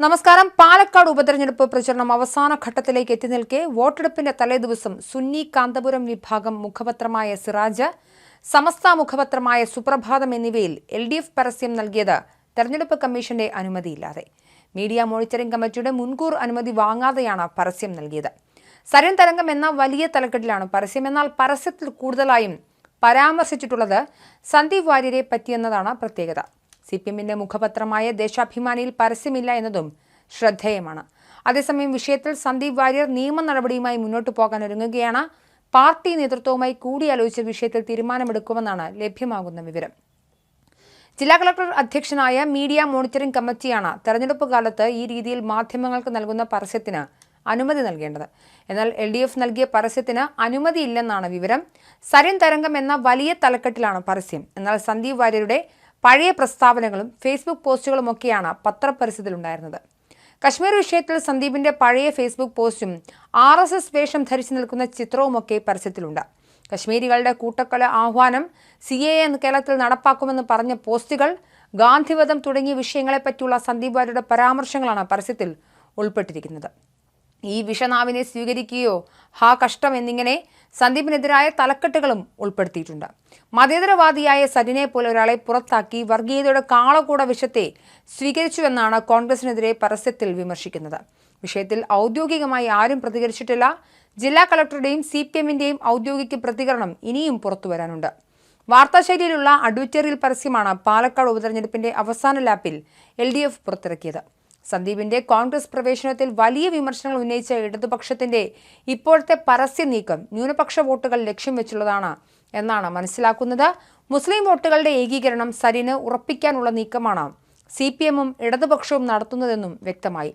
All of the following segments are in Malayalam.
നമസ്കാരം. പാലക്കാട് ഉപതെരഞ്ഞെടുപ്പ് പ്രചരണം അവസാന ഘട്ടത്തിലേക്ക് എത്തി നിൽക്കെ വോട്ടെടുപ്പിന്റെ തലേദിവസം സുന്നി കാന്തപുരം വിഭാഗം മുഖപത്രമായ സിറാജ് സമസ്ത മുഖപത്രമായ സുപ്രഭാതം എന്നിവയിൽ എൽ ഡി എഫ് പരസ്യം നൽകിയത് തെരഞ്ഞെടുപ്പ് കമ്മീഷന്റെ അനുമതിയില്ലാതെ. മീഡിയ മോണിറ്ററിംഗ് കമ്മിറ്റിയുടെ മുൻകൂർ അനുമതി വാങ്ങാതെയാണ് പരസ്യം നൽകിയത്. സരൻ തരംഗം എന്ന വലിയ തലക്കെട്ടിലാണ് പരസ്യം. എന്നാൽ പരസ്യത്തിൽ കൂടുതലായും പരാമർശിച്ചിട്ടുള്ളത് സന്ദീപ് വാര്യരെ പറ്റിയെന്നതാണ് പ്രത്യേകത. സി പി എമ്മിന്റെ മുഖപത്രമായ ദേശാഭിമാനിയിൽ പരസ്യമില്ല എന്നതും ശ്രദ്ധേയമാണ്. അതേസമയം വിഷയത്തിൽ സന്ദീപ് വാര്യർ നിയമ നടപടിയുമായി മുന്നോട്ടു പോകാൻ ഒരുങ്ങുകയാണ്. പാർട്ടി നേതൃത്വവുമായി കൂടിയാലോചിച്ച വിഷയത്തിൽ തീരുമാനമെടുക്കുമെന്നാണ് ലഭ്യമാകുന്ന വിവരം. ജില്ലാ കളക്ടർ അധ്യക്ഷനായ മീഡിയ മോണിറ്ററിംഗ് കമ്മിറ്റിയാണ് തെരഞ്ഞെടുപ്പ് കാലത്ത് ഈ രീതിയിൽ മാധ്യമങ്ങൾക്ക് നൽകുന്ന പരസ്യത്തിന് അനുമതി നൽകേണ്ടത്. എന്നാൽ എൽ ഡി എഫ് നൽകിയ പരസ്യത്തിന് അനുമതിയില്ലെന്നാണ് വിവരം. സരൻ തരംഗം എന്ന വലിയ തലക്കെട്ടിലാണ് പരസ്യം. എന്നാൽ സന്ദീപ് വാര്യരുടെ പഴയ പ്രസ്താവനകളും ഫേസ്ബുക്ക് പോസ്റ്റുകളുമൊക്കെയാണ് പത്രപരസ്യത്തിലുണ്ടായിരുന്നത് കശ്മീർ വിഷയത്തിൽ സന്ദീപിന്റെ പഴയ ഫേസ്ബുക്ക് പോസ്റ്റും ആർ എസ് എസ് വേഷം ധരിച്ചു നിൽക്കുന്ന ചിത്രവുമൊക്കെ പരസ്യത്തിലുണ്ട്. കശ്മീരികളുടെ കൂട്ടക്കൊല ആഹ്വാനം സി എ എന്ന് കേരളത്തിൽ നടപ്പാക്കുമെന്ന് പറഞ്ഞ പോസ്റ്റുകൾ ഗാന്ധിവധം തുടങ്ങിയ വിഷയങ്ങളെപ്പറ്റിയുള്ള സന്ദീപ് വാര്യരുടെ പരാമർശങ്ങളാണ് പരസ്യത്തിൽ ഉൾപ്പെട്ടിരിക്കുന്നത്. ഈ വിഷനാവിനെ സ്വീകരിക്കുകയോ ഹാ കഷ്ടം എന്നിങ്ങനെ സന്ദീപിനെതിരായ തലക്കെട്ടുകളും ഉൾപ്പെടുത്തിയിട്ടുണ്ട്. മതേതരവാദിയായ സരിനെ പോലെ ഒരാളെ പുറത്താക്കി വർഗീയതയുടെ കാളകൂട വിഷത്തെ സ്വീകരിച്ചുവെന്നാണ് കോൺഗ്രസിനെതിരെ പരസ്യത്തിൽ വിമർശിക്കുന്നത്. വിഷയത്തിൽ ഔദ്യോഗികമായി ആരും പ്രതികരിച്ചിട്ടില്ല. ജില്ലാ കളക്ടറുടെയും സി പി എമ്മിന്റെയും ഔദ്യോഗിക പ്രതികരണം ഇനിയും പുറത്തുവരാനുണ്ട്. വാർത്താശൈലിയിലുള്ള അഡ്വിറ്ററിയൽ പരസ്യമാണ് പാലക്കാട് ഉപതെരഞ്ഞെടുപ്പിന്റെ അവസാന ലാപ്പിൽ എൽ ഡി എഫ് പുറത്തിറക്കിയത്. സന്ദീപിന്റെ കോൺഗ്രസ് പ്രവേശനത്തിൽ വലിയ വിമർശനങ്ങൾ ഉന്നയിച്ച ഇടതുപക്ഷത്തിന്റെ ഇപ്പോഴത്തെ പരസ്യ നീക്കം ന്യൂനപക്ഷ വോട്ടുകൾ ലക്ഷ്യം വെച്ചുള്ളതാണ് എന്നാണ് മനസ്സിലാക്കുന്നത്. മുസ്ലിം വോട്ടുകളുടെ ഏകീകരണം സരിന് ഉറപ്പിക്കാനുള്ള നീക്കമാണ് സി പി എമ്മും ഇടതുപക്ഷവും നടത്തുന്നതെന്നും വ്യക്തമായി.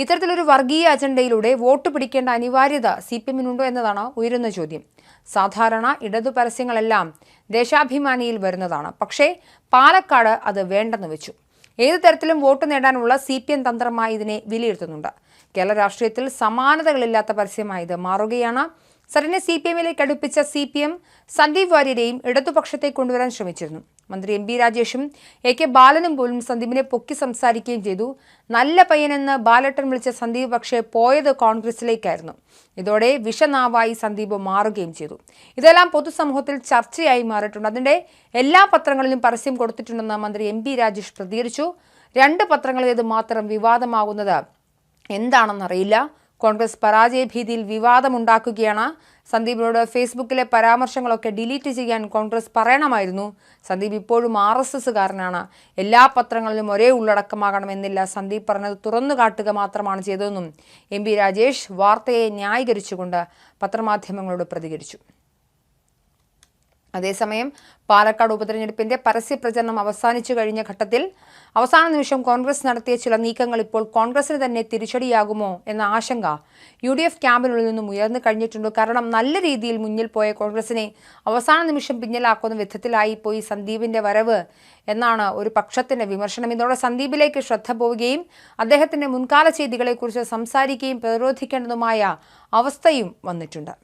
ഇത്തരത്തിലൊരു വർഗീയ അജണ്ടയിലൂടെ വോട്ട് പിടിക്കേണ്ട അനിവാര്യത സി പി എമ്മിനുണ്ടോ എന്നതാണ് ഉയരുന്ന ചോദ്യം. സാധാരണ ഇടതു പരസ്യങ്ങളെല്ലാം ദേശാഭിമാനിയിൽ വരുന്നതാണ്. പക്ഷേ പാലക്കാട് അത് വേണ്ടെന്ന് വെച്ചു. ഏതു തരത്തിലും വോട്ട് നേടാനുള്ള സി പി എം തന്ത്രമായി ഇതിനെ വിലയിരുത്തുന്നുണ്ട്. കേരള രാഷ്ട്രീയത്തിൽ സമാനതകളില്ലാത്ത പരസ്യമായി ഇത് മാറുകയാണ്. സരനെ സി പി എമ്മിലേക്ക് അടുപ്പിച്ച സി പി എം സന്ദീപ് വാര്യരെയും ഇടതുപക്ഷത്തെ കൊണ്ടുവരാൻ ശ്രമിച്ചിരുന്നു. മന്ത്രി എം പി രാജേഷും എ കെ ബാലനും പോലും സന്ദീപിനെ പൊക്കി സംസാരിക്കുകയും ചെയ്തു. നല്ല പയ്യനെന്ന് ബാലട്ടൻ വിളിച്ച സന്ദീപ് പക്ഷേ പോയത് കോൺഗ്രസിലേക്കായിരുന്നു. ഇതോടെ വിഷനാവായി സന്ദീപ് മാറുകയും ചെയ്തു. ഇതെല്ലാം പൊതുസമൂഹത്തിൽ ചർച്ചയായി മാറിയിട്ടുണ്ട്. അതിന്റെ എല്ലാ പത്രങ്ങളിലും പരസ്യം കൊടുത്തിട്ടുണ്ടെന്ന് മന്ത്രി എം പി രാജേഷ് പ്രതികരിച്ചു. രണ്ട് പത്രങ്ങളിലേത് മാത്രം വിവാദമാകുന്നത് എന്താണെന്നറിയില്ല. കോൺഗ്രസ് പരാജയ ഭീതിയിൽ വിവാദമുണ്ടാക്കുകയാണ്. സന്ദീപിനോട് ഫേസ്ബുക്കിലെ പരാമർശങ്ങളൊക്കെ ഡിലീറ്റ് ചെയ്യാൻ കോൺഗ്രസ് പറയണമായിരുന്നു. സന്ദീപ് ഇപ്പോഴും ആർ എസ് എസ്സുകാരനാണ്. എല്ലാ പത്രങ്ങളിലും ഒരേ ഉള്ളടക്കമാകണമെന്നില്ല സന്ദീപ് പറഞ്ഞത് തുറന്നു കാട്ടുക മാത്രമാണ് ചെയ്തതെന്നും എം രാജേഷ് വാർത്തയെ ന്യായീകരിച്ചുകൊണ്ട് പത്രമാധ്യമങ്ങളോട് പ്രതികരിച്ചു. അതേസമയം പാലക്കാട് ഉപതെരഞ്ഞെടുപ്പിന്റെ പരസ്യപ്രചരണം അവസാനിച്ചു കഴിഞ്ഞ ഘട്ടത്തിൽ അവസാന നിമിഷം കോൺഗ്രസ് നടത്തിയ ചില നീക്കങ്ങൾ ഇപ്പോൾ കോൺഗ്രസിന് തന്നെ തിരിച്ചടിയാകുമോ എന്ന ആശങ്ക യു ഡി എഫ് ക്യാമ്പിനുള്ളിൽ നിന്നും ഉയർന്നു കഴിഞ്ഞിട്ടുണ്ട്. കാരണം നല്ല രീതിയിൽ മുന്നിൽ പോയ കോൺഗ്രസിനെ അവസാന നിമിഷം പിന്നിലാക്കുന്ന വിധത്തിലായി പോയി സന്ദീപിന്റെ വരവ് എന്നാണ് ഒരു പക്ഷത്തിന്റെ വിമർശനം. ഇതോടെ സന്ദീപിലേക്ക് ശ്രദ്ധ പോവുകയും അദ്ദേഹത്തിന്റെ മുൻകാല ചെയ്തികളെക്കുറിച്ച് സംസാരിക്കുകയും പ്രതിരോധിക്കേണ്ടതുമായ അവസ്ഥയും വന്നിട്ടുണ്ട്.